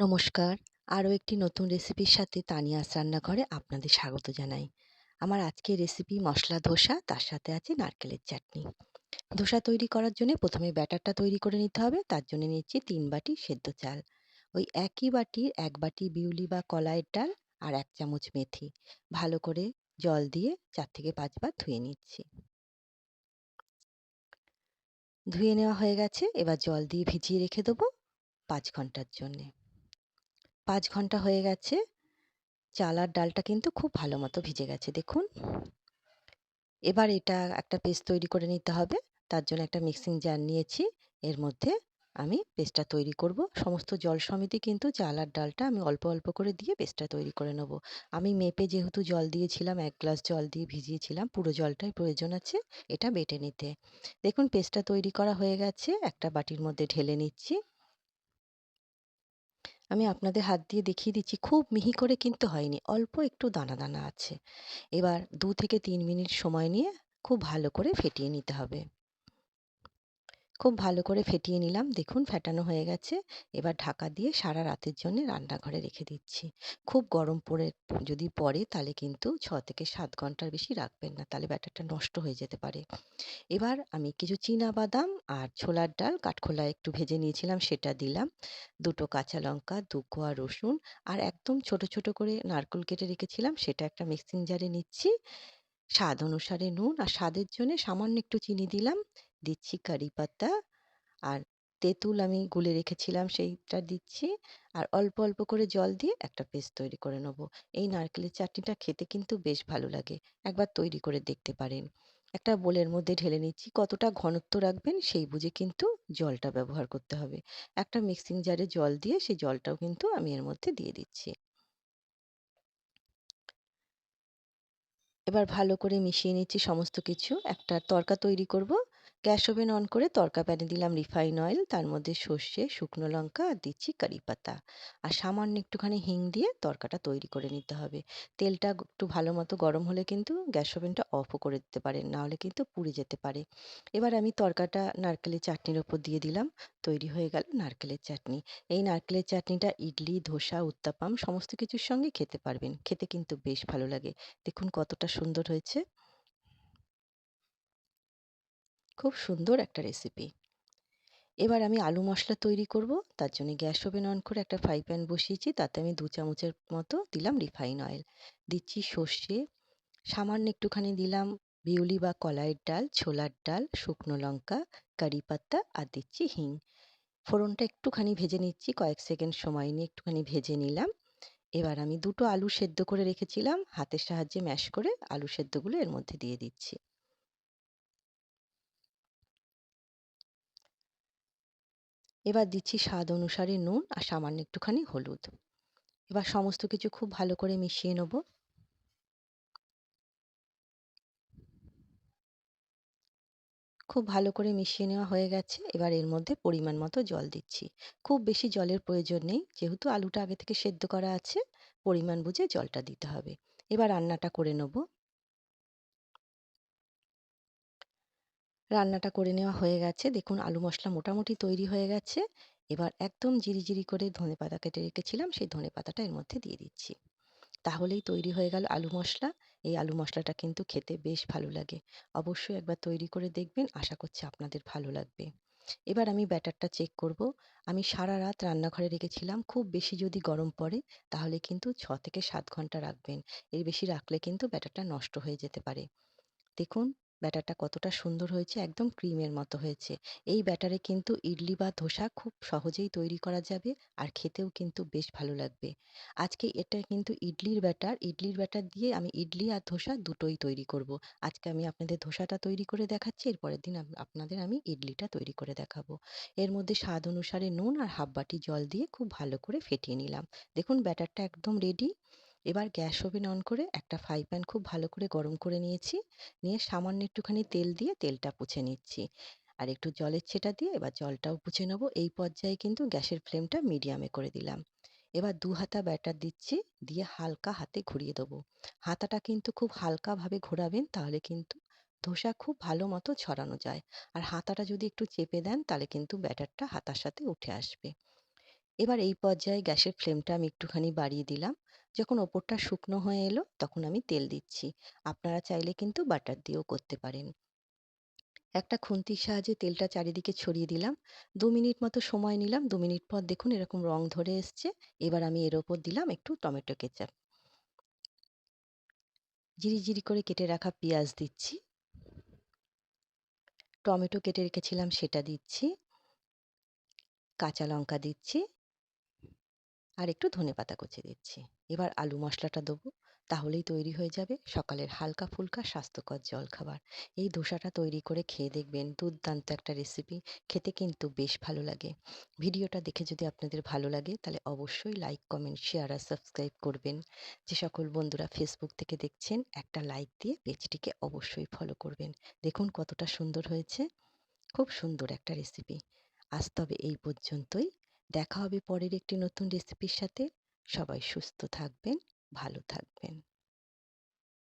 নমস্কার। আরও একটি নতুন রেসিপির সাথে তানিয়াস রান্নাঘরে আপনাদের স্বাগত জানাই। আমার আজকের রেসিপি মশলা ধোসা, তার সাথে আছে নারকেলের চাটনি। ধোসা তৈরি করার জন্যে প্রথমে ব্যাটারটা তৈরি করে নিতে হবে। তার জন্য নিচ্ছি তিন বাটি সেদ্ধ চাল। ওই একই বাটির এক বাটি বিউলি বা কলাইয়ের ডাল আর এক চামচ মেথি। ভালো করে জল দিয়ে চার থেকে ৫ বার ধুয়ে নিচ্ছি। ধুয়ে নেওয়া হয়ে গেছে। এবার জল দিয়ে ভিজিয়ে রেখে দেবো পাঁচ ঘণ্টার জন্যে। ৫ ঘণ্টা হয়ে গেছে। চাল আর ডালটা কিন্তু খুব ভালো মতো ভিজে গেছে দেখুন। এবার এটা একটা পেস্ট তৈরি করে নিতে হবে। তার জন্য একটা মিক্সিং জার নিয়েছি। এর মধ্যে আমি পেস্টটা তৈরি করব। সমস্ত জল সমিতি কিন্তু চাল আর ডালটা আমি অল্প, অল্প করে দিয়ে পেস্টটা তৈরি করে নেব। আমি মেপে যেহেতু জল দিয়েছিলাম এক গ্লাস জল দিয়ে ভিজিয়েছিলাম, পুরো জলটাই প্রয়োজন আছে এটা বেটে নিতে। দেখুন পেস্টটা তৈরি করা হয়ে গেছে। একটা বাটির মধ্যে ঢেলে নিচ্ছি। আমি আপনাদের হাত দিয়ে দেখিয়ে দিচ্ছি, খুব মিহি করে কিন্তু হয়নি, অল্প একটু দানা দানা আছে। এবার দু থেকে তিন মিনিট সময় নিয়ে খুব ভালো করে ফেটিয়ে নিতে হবে। খুব ভালো করে ফেটিয়ে নিলাম। দেখুন ফেটানো হয়ে গেছে। এবার ঢাকা দিয়ে সারা রাতের জন্য রান্নাঘরে রেখে দিচ্ছি। খুব গরম পড়ে, যদি পড়ে তাহলে কিন্তু ছ থেকে সাত ঘণ্টার বেশি রাখবেন না, তাহলে ব্যাটারটা নষ্ট হয়ে যেতে পারে। এবার আমি কিছু চীনা বাদাম আর ছোলার ডাল কাঠখোলায় একটু ভেজে নিয়েছিলাম, সেটা দিলাম। দুটো কাঁচা লঙ্কা, দু কোয়া রসুন আর একদম ছোট ছোট করে নারকেল কেটে রেখেছিলাম, সেটা একটা মিক্সিং জারে নিচ্ছি। স্বাদ অনুসারে নুন আর স্বাদের জন্য সামান্য একটু চিনি দিলাম। দিচ্ছি কারি পাতা। আর তেঁতুল আমি গুলে রেখেছিলাম সেইটা দিচ্ছি। আর অল্প অল্প করে জল দিয়ে একটা পেস্ট তৈরি করে নেব। এই নারকেলের চাটনিটা খেতে কিন্তু বেশ ভালো লাগে। একবার তৈরি করে দেখতে পারেন। একটা বোলের মধ্যে ঢেলে নিচ্ছি। কতটা ঘনত্ব রাখবেন সেই বুঝে কিন্তু জলটা ব্যবহার করতে হবে। একটা মিক্সিং জারে জল দিয়ে সেই জলটাও কিন্তু আমি এর মধ্যে দিয়ে দিচ্ছি। এবার ভালো করে মিশিয়ে নিচ্ছি সমস্ত কিছু। একটা তরকা তৈরি করব। গ্যাস ওভেন অন করে তরকা প্যানে দিলাম রিফাইন অয়েল, তার মধ্যে সর্ষে, শুকনো লঙ্কা আর দিচ্ছি কারি পাতা। আর সামান্য একটুখানি হিং দিয়ে তরকাটা তৈরি করে নিতে হবে। তেলটা একটু ভালো মতো গরম হলে কিন্তু গ্যাস ওভেনটা অফও করে দিতে পারেন নাহলে কিন্তু পুড়ে যেতে পারে। এবার আমি তরকাটা নারকেলের চাটনির ওপর দিয়ে দিলাম, তৈরি হয়ে গেল নারকেলের চাটনি। এই নারকেলের চাটনিটা ইডলি, ধোসা, উত্তাপাম, সমস্ত কিছুর সঙ্গে খেতে পারবেন, খেতে কিন্তু বেশ ভালো লাগে। দেখুন কতটা সুন্দর হয়েছে। খুব সুন্দর একটা রেসিপি এবার আমি আলু মশলা তৈরি করব, তার জন্য গ্যাস ওভেন অন করে একটা ফ্রাই প্যান বসিয়েছি, তাতে আমি দু চামচের মতো দিলাম রিফাইন অয়েল দিচ্ছি সর্ষে, সামান্য একটুখানি দিলাম বিউলি বা কলাইয়ের ডাল, ছোলার ডাল, শুকনো লঙ্কা, কারি পাতা আর দিচ্ছি হিং। ফোড়নটা একটুখানি ভেজে নিচ্ছি, কয়েক সেকেন্ড সময় নিয়ে একটুখানি ভেজে নিলাম। এবার আমি দুটো আলু সেদ্ধ করে রেখেছিলাম, হাতের সাহায্যে ম্যাশ করে আলু সেদ্ধগুলো এর মধ্যে দিয়ে দিচ্ছি। এবার দিচ্ছি স্বাদ অনুসারে নুন আর সামান্য একটুখানি হলুদ। এবার সমস্ত কিছু খুব ভালো করে মিশিয়ে নেব। খুব ভালো করে মিশিয়ে নেওয়া হয়ে গেছে। এবার এর মধ্যে পরিমাণ মতো জল দিচ্ছি। খুব বেশি জলের প্রয়োজন নেই। যেহেতু আলুটা আগে থেকে সেদ্ধ করা আছে, পরিমাণ বুঝে জলটা দিতে হবে। এবার রান্নাটা করে নেব। রান্নাটা করে নেওয়া হয়ে গেছে। দেখুন, আলু মশলা মোটামুটি তৈরি হয়ে গেছে। এবার একদম জিরি জিরি করে ধনে পাতা কেটে রেখেছিলাম, সেই ধনে পাতাটা এর মধ্যে দিয়ে দিচ্ছি। তাহলেই তৈরি হয়ে গেল আলু মশলা এই আলু মশলাটা কিন্তু খেতে বেশ ভালো লাগে। অবশ্যই একবার তৈরি করে দেখবেন, আশা করছি আপনাদের ভালো লাগবে। এবার আমি ব্যাটারটা চেক করব। আমি সারা রাত রান্নাঘরে রেখেছিলাম, খুব বেশি যদি গরম পড়ে, তাহলে কিন্তু ছ থেকে সাত ঘণ্টা রাখবেন। এর বেশি রাখলে কিন্তু ব্যাটারটা নষ্ট হয়ে যেতে পারে। দেখুন ব্যাটারটা কতটা সুন্দর হয়েছে, একদম ক্রিমের মতো হয়েছে। এই ব্যাটারে কিন্তু ইডলি বা ধোসা খুব সহজেই তৈরি করা যাবে আর খেতেও কিন্তু বেশ ভালো লাগবে। আজকে এটা কিন্তু ইডলির ব্যাটার ইডলির ব্যাটার দিয়ে আমি ইডলি আর ধোসা দুটোই তৈরি করব। আজকে আমি আপনাদের ধোসাটা তৈরি করে দেখাচ্ছি, এরপরের দিন আপনাদের আমি ইডলিটা তৈরি করে দেখাবো। এর মধ্যে স্বাদ অনুসারে নুন আর হাফ বাটি জল দিয়ে খুব ভালো করে ফেটিয়ে নিলাম। দেখুন ব্যাটারটা একদম রেডি এবার গ্যাস ওভেন অন করে একটা ফ্রাই প্যান খুব ভালো করে গরম করে নিয়েছি। নিয়ে সামান্য একটুখানি তেল দিয়ে তেলটা পুছে নিচ্ছি। আর একটু জলের ছেটা দিয়ে এবার জলটাও পুছে নেব। এই পর্যায়ে কিন্তু গ্যাসের ফ্লেমটা মিডিয়ামে করে দিলাম। এবার দু হাতা ব্যাটার দিচ্ছি, দিয়ে হালকা হাতে ঘুরিয়ে দেবো। হাতাটা কিন্তু খুব হালকাভাবে ঘোরাবেন, তাহলে কিন্তু ধোসা খুব ভালো মতো ছড়ানো যায়। আর হাতাটা যদি একটু চেপে দেন, তাহলে কিন্তু ব্যাটারটা হাতার সাথে উঠে আসবে। এবার এই পর্যায়ে গ্যাসের ফ্লেমটা আমি একটুখানি বাড়িয়ে দিলাম। যখন ওপরটা শুকনো হয়ে এলো, তখন আমি তেল দিচ্ছি। আপনারা চাইলে কিন্তু বাটার দিয়েও করতে পারেন। একটা খুন্তির সাহায্যে তেলটা চারিদিকে ছড়িয়ে দিলাম। দু মিনিট মতো সময় নিলাম। দু মিনিট পর দেখুন এরকম রং ধরে এসছে। এবার আমি এর ওপর দিলাম একটু টমেটো কেচাপ। জিরি জিরি করে কেটে রাখা পেঁয়াজ দিচ্ছি। টমেটো কেটে রেখেছিলাম সেটা দিচ্ছি। কাঁচা লঙ্কা দিচ্ছি। আর একটু ধনে পাতা কুচি দিচ্ছি। এবার আলু মশলাটা দেবো, তাহলেই তৈরি হয়ে যাবে সকালের হালকা ফুলকা স্বাস্থ্যকর জলখাবার। এই ধোসাটা তৈরি করে খেয়ে দেখবেন দুর্দান্ত একটা রেসিপি খেতে কিন্তু বেশ ভালো লাগে। ভিডিওটা দেখে যদি আপনাদের ভালো লাগে, তাহলে অবশ্যই লাইক কমেন্ট শেয়ার আর সাবস্ক্রাইব করবেন। যে সকল বন্ধুরা ফেসবুক থেকে দেখছেন, একটা লাইক দিয়ে পেজটিকে অবশ্যই ফলো করবেন। দেখুন কতটা সুন্দর হয়েছে। খুব সুন্দর একটা রেসিপি আজ তবে এই পর্যন্তই। দেখা হবে পরের একটি নতুন রেসিপির সাথে। সবাই সুস্থ থাকবেন ভালো থাকবেন।